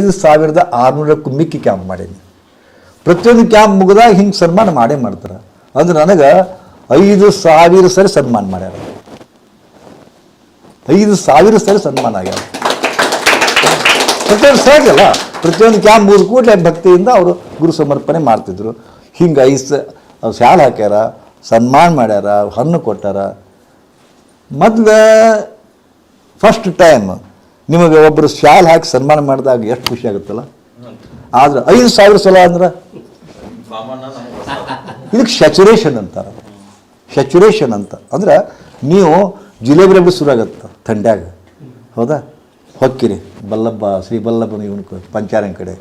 ಐದು ಸಾವಿರದ ಆರುನೂರಕ್ಕೂ ಮಿಕ್ಕಿ ಕ್ಯಾಂಪ್ ಮಾಡೇನಿ ಪ್ರತಿಯೊಂದು ಕ್ಯಾಂಪ್ ಮುಗಿದಾಗ ಹಿಂಗೆ ಸನ್ಮಾನ ಮಾಡೇ ಮಾಡ್ತಾರೆ. ಅಂದ್ರೆ ನನಗೆ ಐದು ಸಾವಿರ ಸರಿ ಸನ್ಮಾನ ಮಾಡ್ಯಾರ. ಐದು ಸಾವಿರ ಸರಿ ಸನ್ಮಾನ ಆಗ್ಯಾರ. ಪ್ರತಿಯೊಂದು ಸಹಜ ಪ್ರತಿಯೊಂದು ಕ್ಯಾಂಪ್ ಮುಗಿದ ಕೂಡಲೇ ಭಕ್ತಿಯಿಂದ ಅವರು ಗುರು ಸಮರ್ಪಣೆ ಮಾಡ್ತಿದ್ರು. ಹಿಂಗೆ ಐದು ಶಾಲೆ ಹಾಕ್ಯಾರ, ಸನ್ಮಾನ ಮಾಡ್ಯಾರ, ಹಣ್ಣು ಕೊಟ್ಟಾರ. ಮೊದಲು ಫಸ್ಟ್ ಟೈಮ್ ನಿಮಗೆ ಒಬ್ಬರು ಶಾಲ್ ಹಾಕಿ ಸನ್ಮಾನ ಮಾಡಿದಾಗ ಎಷ್ಟು ಖುಷಿ ಆಗುತ್ತಲ್ಲ? ಆದ್ರೆ ಐದು ಸಾವಿರ ಸಲ ಅಂದ್ರೆ? ಇದಕ್ಕೆ ಸ್ಯಾಚುರೇಷನ್ ಅಂತಾರೆ. ಸ್ಯಾಚುರೇಷನ್ ಅಂತ. ಅಂದ್ರೆ ನೀವು ಜಿಲೇಬಿ ರಬ್ಬಿ ಶುರು ಆಗತ್ತೆ ಥಂಡ್ಯಾಗ. ಹೌದಾ? ಹೊಕ್ಕಿರಿ. ಬಲ್ಲಬ್ಬ, ಶ್ರೀ ಬಲ್ಲಬ್ಬನ ಇವನ ಪಂಚಾರನ್ ಕಡೆ.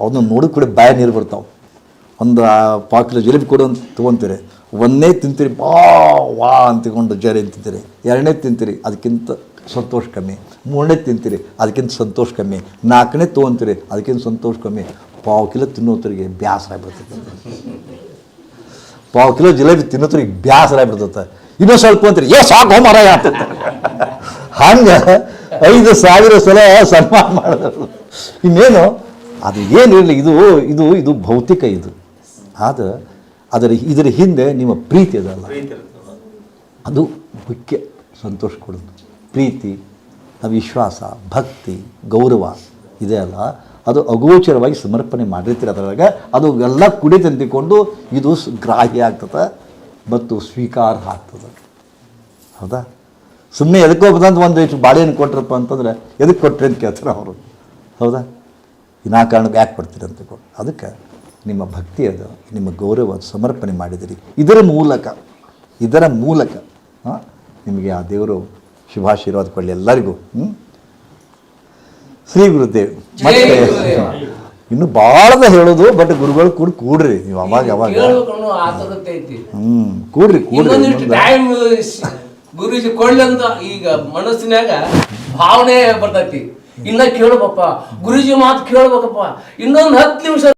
ಅವನ್ನ ನೋಡಿದ ಕೂಡ ಬಾಯ ನೀರು ಬರ್ತಾವೆ. ಒಂದು ಆ ಪಾವು ಕಿಲೋ ಜಿಲೇಬಿ ಕೊಡು ಅಂತ ತೊಗೊತೀರಿ. ಒಂದೇ ತಿಂತೀರಿ, ಬಾ, ವಾ ಅಂತಕೊಂಡು ಜರಿ ತಿಂತೀರಿ ಎರಡನೇ ತಿಂತೀರಿ, ಅದಕ್ಕಿಂತ ಸಂತೋಷ ಕಮ್ಮಿ. ಮೂರನೇ ತಿಂತೀರಿ, ಅದಕ್ಕಿಂತ ಸಂತೋಷ ಕಮ್ಮಿ. ನಾಲ್ಕನೇ ತೊಗೊಂತೀರಿ, ಅದಕ್ಕಿಂತ ಸಂತೋಷ ಕಮ್ಮಿ. ಪಾವು ಕಿಲೋ ತಿನ್ನೋತ್ರಿಗೆ ಬ್ಯಾಸರ ಆಗಿಬಿಡ್ತೈತೆ. ಪಾವು ಕಿಲೋ ಜಿಲೇಬಿ ತಿನ್ನೋತ್ರಿಗೆ ಬ್ಯಾಸರ ಆಗಿಬಿಡ್ತೈತೆ. ಇನ್ನೂ ಸ್ವಲ್ಪ ಅಂತೀರಿ ಏ ಸಾಕು, ಮರ ಆಗ್ತೈತೆ. ಹಂಗೆ ಐದು ಸಾವಿರ ಸಲ ಸನ್ಮಾನ ಮಾಡಿದ್ರು. ಇನ್ನೇನು, ಅದು ಏನಿರಲಿ ಇದು ಇದು ಇದು ಭೌತಿಕ ಇದು. ಆದ್ರೆ ಅದರ ಇದರ ಹಿಂದೆ ನಿಮ್ಮ ಪ್ರೀತಿ ಅದಲ್ಲ. ಅದು ಮುಖ್ಯ ಸಂತೋಷ ಕೊಡೋದು ಪ್ರೀತಿ ವಿಶ್ವಾಸ ಭಕ್ತಿ ಗೌರವ ಇದೆ ಅಲ್ಲ. ಅದು ಅಗೋಚರವಾಗಿ ಸಮರ್ಪಣೆ ಮಾಡಿರ್ತೀರ ಅದರೊಳಗೆ. ಅದು ಎಲ್ಲ ಕುಡಿ ತಂದಿಕೊಂಡು ಇದು ಗ್ರಾಹ್ಯ ಆಗ್ತದೆ ಮತ್ತು ಸ್ವೀಕಾರ ಆಗ್ತದೆ. ಹೌದಾ? ಸುಮ್ಮನೆ ಎದಕ್ಕೆ ಹೋಗ್ತಂತ ಒಂದು ಹೆಚ್ಚು ಬಾಳೆಹಣ್ಣು ಕೊಟ್ರಪ್ಪ ಅಂತಂದ್ರೆ ಎದಕ್ಕೆ ಕೊಟ್ರಿ ಅಂತ ಕೇಳ್ತಾರೆ ಅವರು. ಹೌದಾ? ನಾ ಕಾರಣಕ್ಕೆ ಯಾಕೆ ಕೊಡ್ತೀರಿ ಅಂತ ಕೊಟ್ಟು ಅದಕ್ಕೆ ನಿಮ್ಮ ಭಕ್ತಿ ಅದು ನಿಮ್ಮ ಗೌರವ ಸಮರ್ಪಣೆ ಮಾಡಿದಿರಿ. ಇದರ ಮೂಲಕ ಇದರ ಮೂಲಕ ನಿಮಗೆ ಆ ದೇವರು ಶುಭಾಶೀರ್ವಾದ ಕೊಡಲಿ ಎಲ್ಲರಿಗೂ. ಶ್ರೀ ಗುರುದೇವ್ ಮತ್ತೆ ಇನ್ನು ಭಾಳದ ಹೇಳೋದು ಬಟ್ ಗುರುಗಳು ಕೂಡ ಕೂಡ್ರಿ ನೀವು ಅವಾಗ ಅವಾಗ. ಹ್ಞೂ ಕೂಡ್ರಿ ಕೂಡ್ರಿ ಗುರುಜಿ ಕೊಳ್ಳಿ ಅಂತ ಈಗ ಮನಸ್ಸಿನಾಗ ಭಾವನೆ ಬರ್ತೈತಿ. ಇನ್ನ ಕೇಳ್ಬೇಕಪ್ಪ ಗುರುಜಿ ಮಾತು ಕೇಳಬೇಕಪ್ಪ. ಇನ್ನೊಂದು ಹತ್ತು ನಿಮಿಷ